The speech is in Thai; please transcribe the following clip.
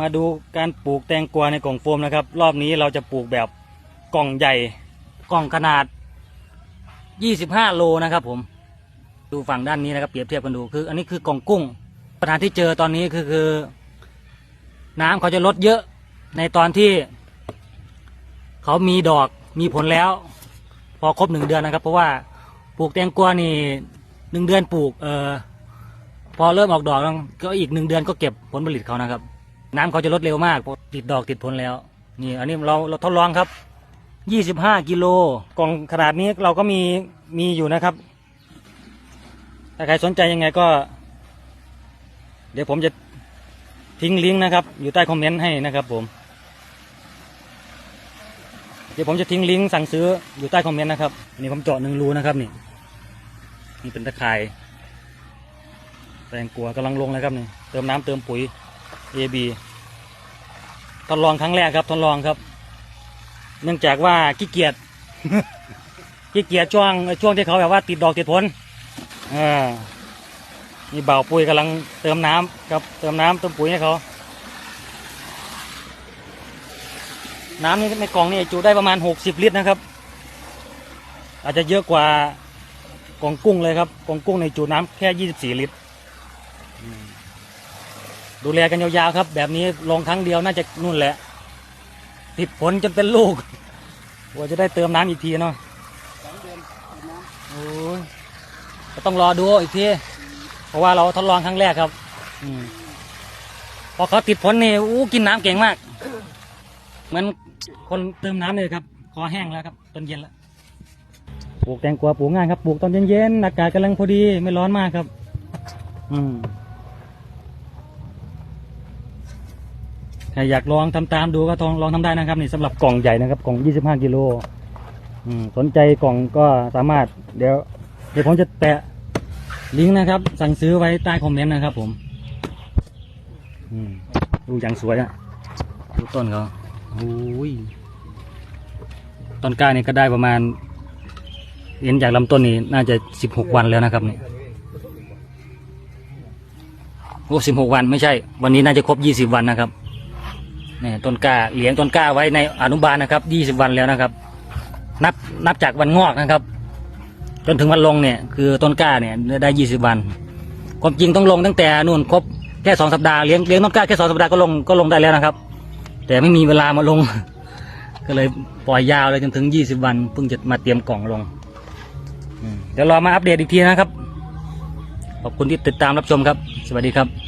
มาดูการปลูกแตงกวาในกล่องโฟมนะครับ รอบนี้เราจะปลูกแบบกล่องใหญ่กล่องขนาด 25 โลนะครับ ผม ดูฝั่งด้านนี้นะครับเปรียบเทียบกันดูคือ อันนี้คือกล่องกุ้งปัญหาที่เจอตอนนี้คือคือ น้ำเขาจะลดเยอะในตอนที่ เขามีดอกมีผลแล้ว พอครบหนึ่งเดือนนะครับ เพราะว่าปลูกแตงกวานี่หนึ่งเดือนปลูก เออพอเริ่มออกดอกแล้วก็อีกหนึ่งเดือนก็เก็บผลผลิตเขานะครับ น้ำเขาจะลดเร็วมากติดดอกติดผลแล้ว นี่ อันนี้เราเราทดลองครับยี่สิบห้ากิโลกล่องขนาดนี้เราก็มีมีอยู่นะครับ ถ้าใครสนใจยังไงก็ เดี๋ยวผมจะทิ้งลิงก์นะครับ อยู่ใต้คอมเมนต์ให้นะครับ ผม เดี๋ยวผมจะทิ้งลิงก์สั่งซื้ออยู่ใต้คอมเมนต์นะครับนี่ผมเจาะหนึ่งรูนะครับนี่นี่เป็นตะข่ายแตงกัวกำลังลงเลยครับนี่เติมน้ำเติมปุ๋ย AB ทดลองครั้งแรกครับทดลองครับ เนื่องจากว่าขี้เกียจขี้เกียจช่วงช่วงที่เขาแบบว่าติดดอกติดผลอ่านี่เบาปุ๋ยกำลังเติมน้ำครับเติมน้ำเติมปุ๋ยให้เขา น้ำนี่ในกล่องนี่จุได้ประมาณหกสิบลิตรนะครับ อาจจะเยอะกว่ากล่องกุ้งเลยครับกล่องกุ้งในจุน้ำแค่ยี่สิบสี่ลิตรอืม ดูแลกันยาวๆครับ แบบนี้ลงครั้งเดียวน่าจะนู่นแหละติดผลจนเป็นลูกกว่าจะได้เติมน้ำอีกทีเนาะโอ้ยก็ต้องรอดูอีกทีเพราะว่าเราทดลองครั้งแรกครับ อืมพอเขาติดผลนี่อู้กินน้ำเก่งมาก เหมือนคนเติมน้ำเลยครับคอแห้งแล้วครับตอนเย็นแล้วปลูกแตงกวาปลูกง่ายครับปลูกตอนเย็นๆอากาศกำลังพอดีไม่ร้อนมากครับ อืม ครอยากลองทำตามดูก็ลองลองทำได้นะครับนี่สำหรับกล่องใหญ่นะครับกล่อง 25 กิโลสนใจกล่องก็สามารถ เดี๋ยว เดี๋ยวผมจะแปะลิงก์นะครับ สั่งซื้อไว้ใต้คอมเมนต์นะครับ ผมดูอย่างสวยอะดูต้นเขาโอ้ยต้นกล้านี่ก็ได้ประมาณเห็นจากลำต้นนี่น่าจะสิบหกวันแล้วนะครับนี่โอ้สิบหกวันไม่ใช่ วันนี้น่าจะครบยี่สิบวันนะครับ นี่ต้นกล้าเลี้ยงต้นกล้าไว้ในอนุบาลนะครับยี่สิบวันแล้วนะครับ นับนับจากวันงอกนะครับ จนถึงวันลงเนี่ยคือต้นกล้าเนี่ยได้ยี่สิบวัน ความจริงต้องลงตั้งแต่นู่นครบแค่สองสัปดาห์เลี้ยงเลี้ยงต้นกล้าแค่สองสัปดาห์ก็ลงก็ลงได้แล้วนะครับ แต่ไม่มีเวลามาลง ก็เลยปล่อยยาวเลยจนถึงยี่สิบวันเพิ่งจะมาเตรียมกล่องลงเดี๋ยวรอมาอัปเดตอีกทีนะครับ ขอบคุณที่ติดตามรับชมครับ สวัสดีครับ